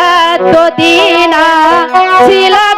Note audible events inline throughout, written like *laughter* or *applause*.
এতদিন ছিলাম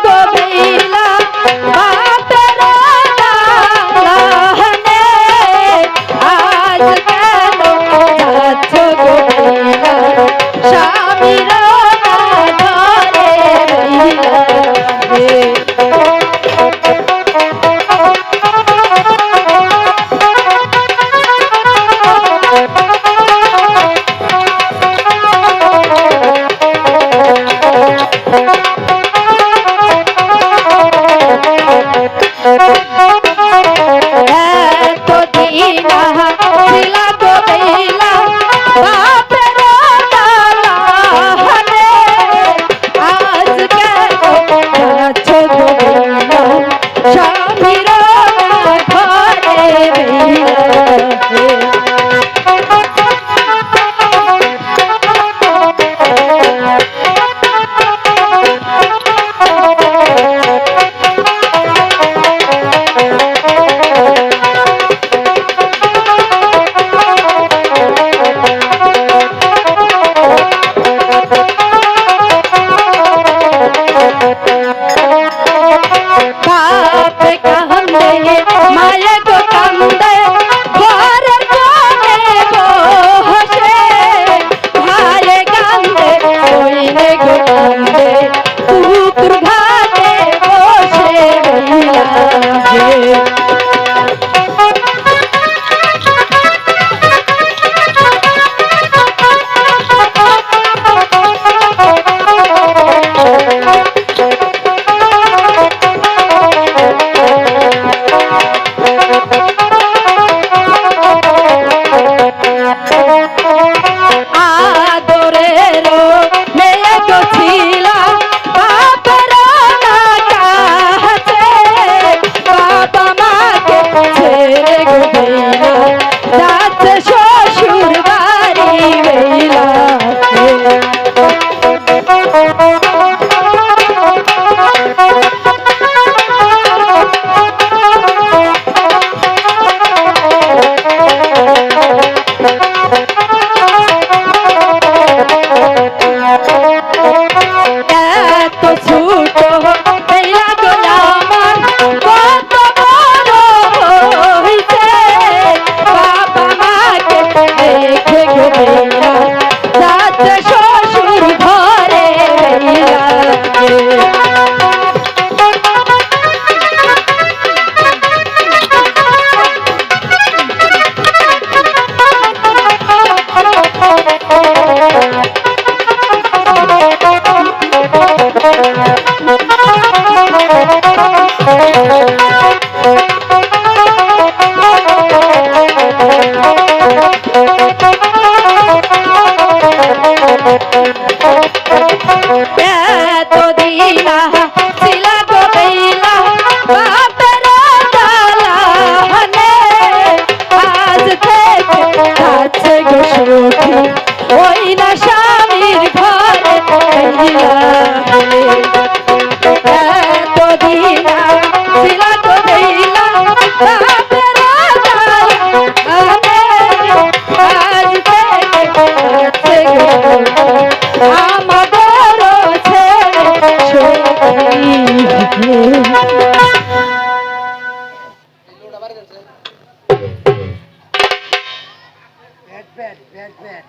bat bat bat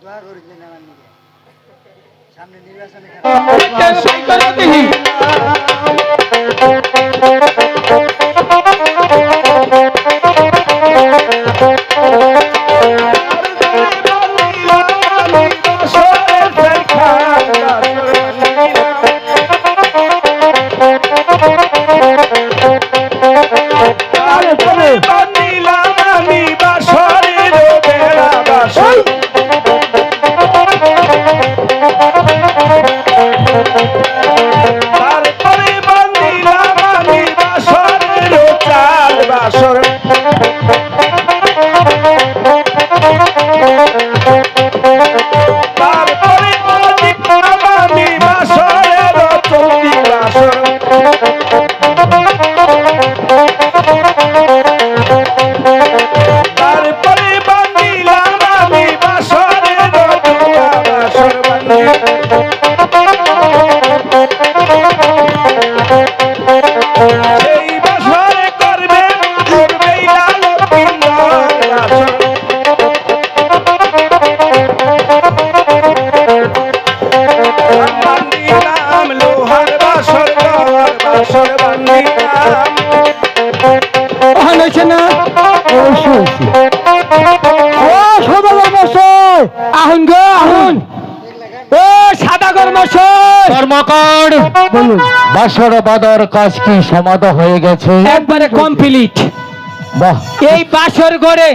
দোয়া করি যে আমার নিজে সামনে নির্বাচনে কর্মকার বলুন বাসর বাদার কাজ কি সমাধা হয়ে গেছে? একবারে কমপ্লিট বাহ। এই বাসর ঘরে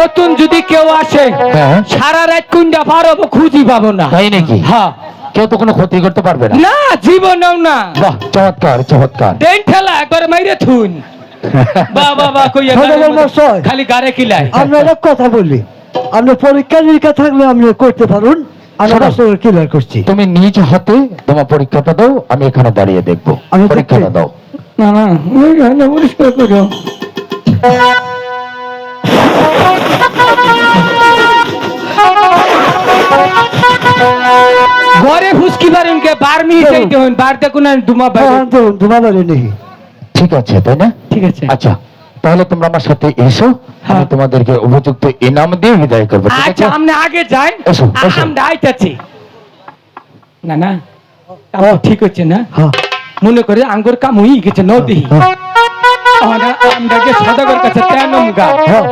নতুন যদি কেউ আসে হ্যাঁ। সারা রাত কুন্ডা পারব খুঁজি পাবো না। তাই নাকি? হ্যাঁ। কেউ তো কোনো ক্ষতি করতে পারবে না। না জীবনেও না। বাহ চমৎকার চমৎকার। দেন ঠেলা একবার মাইরে থুন। বা বা বা কইয়া সাদাগর খালি গারে আমরা কথা বলি আপনি পরীক্ষা নিরীক্ষা থাকলে আপনি করতে পারুন। ক্লিয়ার করছি? তুমি নিজ হাতে তোমার পরীক্ষাটা দাও আমি এখানে দাঁড়িয়ে দেখব। আমি পরীক্ষাটা দাও। না না পরিষ্কার করো। ঘরে ফুসকি পারেন কে বার হন বার দেখুন দুমা হ্যাঁ ঠিক আছে তাই না? ঠিক আছে। আচ্ছা। তাহলে তোমরা আমার সাথে এসো আমি হ্যাঁ। তোমাদেরকে উপযুক্ত ইনাম দিয়ে বিদায় করব ঠিক আচ্ছা আমরা আগে যাই। আমরা আইতাছি। না না তাও ঠিক হচ্ছে না? হ্যাঁ। মনে করে আঙ্গুর কাম হয়ে গেছে নদী। হ্যাঁ আমরা আমরা সদাগর কাছে তেনম গা। হ্যাঁ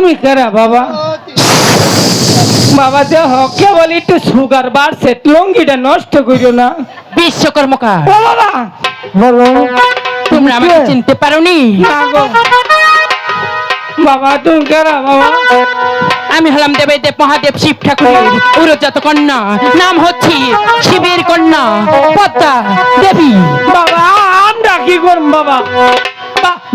তুমি কেরা বাবা? বাবা দেহ কেবল একটু সুগার বাড়ছে লঙ্গিটা নষ্ট করিও না। বিশ্বকর্মকার ও বাবা! বলো তোমরা আমাকে চিনতে পারোনি? না বাবা তুমি কেরা বাবা? আমি হলাম দেবেদেব মহাদেব শিব ঠাকুরের উরজাত কন্যা। নাম হচ্ছে শিবের কন্যা পদ্মা দেবী। বাবা আমরা কি করব বাবা?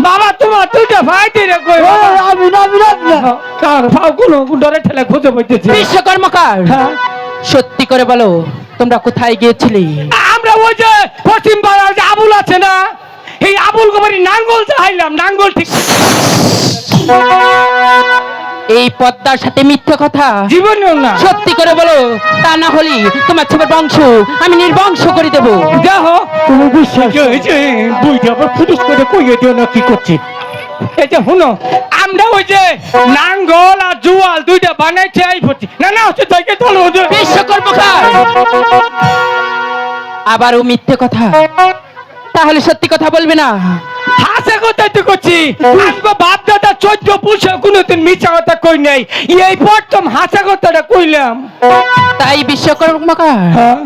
বাবা তোমার দুইটা ভাই দিলে কই বাবা? আমি না আমি না আমি না কার ফাও কোনো ডরে ঠেলে খুঁজে পাইতেছে? বিশ্বকর্মকার হ্যাঁ। সত্যি করে বলো তোমরা কোথায় গিয়েছিলে? আমরা ওই যে পশ্চিম পাড়ার যে আবুল আছে না এই আবুল কুমারী নাঙ্গল চাইলাম নাঙ্গল ঠিক। এই পদ্মার সাথে মিথ্যে কথা? জীবনেও না। সত্যি করে বলো তা না হলে তোমার ছেলের বংশ আমি নির্বংশ করে দেবো। দেখো তুমি বিশ্বাস বুঝতে আবার ফুটুস করে কইয়ে দিও না কি করছি? এই শুনো আমরা ওই যে নাঙ্গল আর জুয়াল দুইটা বানাইছে আই পড়ছি না না হচ্ছে তাইকে চলো হুজুর। বিশ্বকর্মকার! আবারও মিথ্যে কথা। তাহলে সত্যি কথা বলবে না। হাসে কথা তো করছি? আজকে বাপ দাদা চোদ্দ পুষে কোনোদিন মিছা কথা কই নাই। এই প্রথম হাসা কথাটা কইলাম। তাই বিশ্বকর্মকার? হ্যাঁ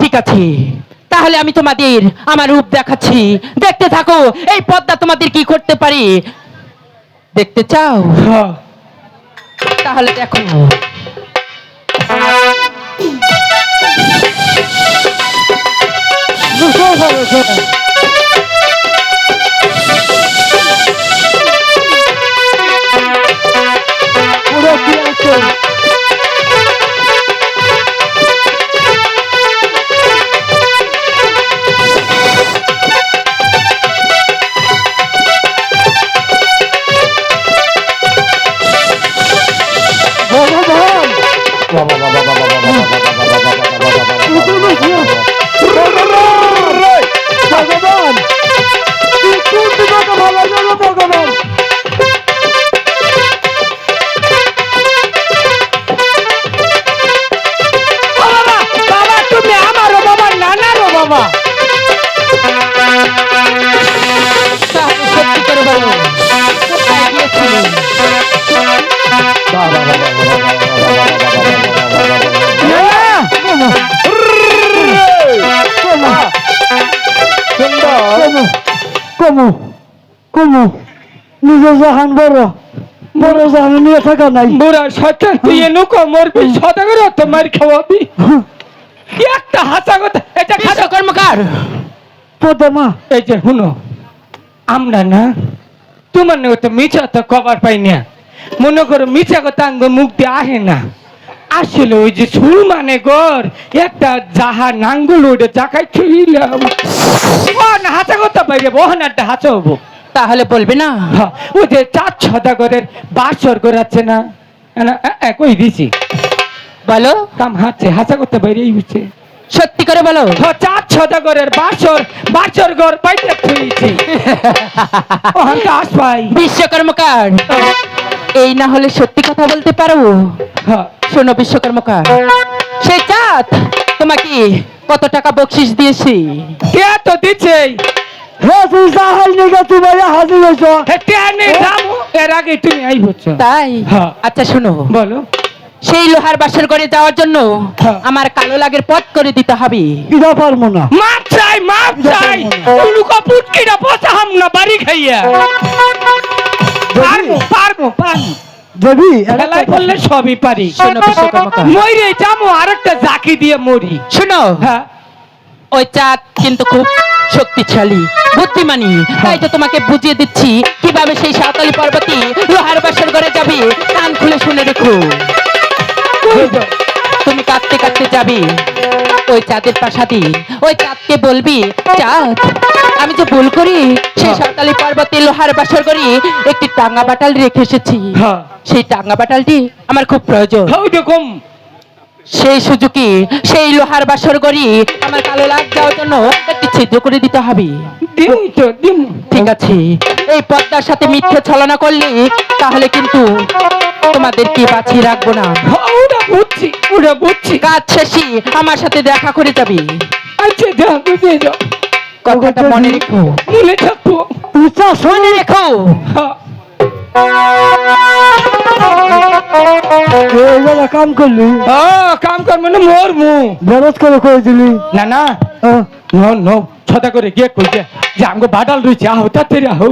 ঠিক আছে। তাহলে আমি তোমাদের আমার রূপ দেখাচ্ছি। দেখতে থাকো এই পদ্মা তোমাদের কি করতে পারি? দেখতে চাও? হ্যাঁ। তাহলে দেখো। বুঝতে কমু কমু। নিজে জাহান বড় বড় জাহান নিয়ে থাকা নাই। বুড়া শয়তান তুই এনুকো মরবি সদাগর তো মার খাওয়াবি। একটা হাসা কথা এটা খাসা বিশ্বকর্মকার পদমা এই যে শুনো আমরা না তোমার তো মিছা তো কবার পাই না। মনে করো মিছা কথা আঙ্গ মুখ দিয়ে আহে না। আসলে ওই যে সুর মানে গর একটা যাহা নাঙ্গল ওইটা জাকাই ছুইলাম। ও না হাঁচা কথা বাইরে বহন একটা হাঁচা হব। তাহলে বলবে না? হ্যাঁ, ওই যে চার ছদাগরের বাসর করাচ্ছে না। না, এ, এ, কই দিছি? বলো। কাম হাঁচে হাঁচা করতে বাইরেই হচ্ছে। সত্যি করে বলো। হ্যাঁ, চার ছদাগরের বাসর বাসর ঘর পাইতে থুইছি ওখান *laughs* তো আস পাই বিশ্বকর্মকার এই না হলে সত্যি কথা বলতে পারো? হ্যাঁ, শোনো বিশ্বকর্মকার সেই চাঁদ তোমাকে কত টাকা বকশিস দিয়েছি? কে তো দিচ্ছে? তুই? হ্যাঁ। আচ্ছা শোনো। বলো। সেই লোহার বাসর করে যাওয়ার জন্য। আমার কালো লাগের পথ করে দিতে হবে। এটা পারব না। মাপ চাই মাপ চাই। উলুকা পুটকিটা পচাহাম না বাড়ি খাইয়া। পারব পারব পারব। দেবী খেলায় বললে সবই পারি। শোনো বিশ্বকর্মকার মরে যাব আরেকটা জাকি দিয়ে মরি। শোনো হ্যাঁ। ওই চাঁদ কিন্তু খুব শক্তিশালী বুদ্ধিমানী। তাই তো তোমাকে বুঝিয়ে দিচ্ছি কীভাবে সেই সাঁওতালি পর্বতী লোহার বাসর ঘরে যাবে কান খুলে শুনে রেখো। তুমি কাঁদতে কাঁদতে যাবি। ওই চাঁদের পাশাতে ওই চাঁদকে বলবি চাঁদ আমি যে ভুল করি সেই সাঁওতালি পর্বতে লোহার বাসর করি একটি টাঙ্গা বাটাল রেখে এসেছি। হ্যাঁ। সেই টাঙ্গা বাটালটি আমার খুব প্রয়োজন। রকম সেই সুযোগে সেই লোহার বাসর করি আমার কালো লাগ যাওয়ার জন্য একটি ছিদ্র করে দিতে হবে। ঠিক আছে এই পদ্মার সাথে মিথ্যে ছলনা করলে তাহলে কিন্তু তোমাদেরকে বাঁচিয়ে রাখব না। হ্যাঁ, ওটা বুঝছি ওটা বুঝছি। কাজ শেষে আমার সাথে দেখা করে যাবে। আচ্ছা যাও বুঝে যাও কথাটা মনে রেখো। মনে থাকব মনে রেখো। হ্যাঁ। কাম করলি? কাম কর মানে মোর মু বেরোজ করে করে দিলি না। না নো নো ছটা করে গিয়ে কইছে যে আমগো বাডাল রইছে আহো তাড়াতাড়ি আহো।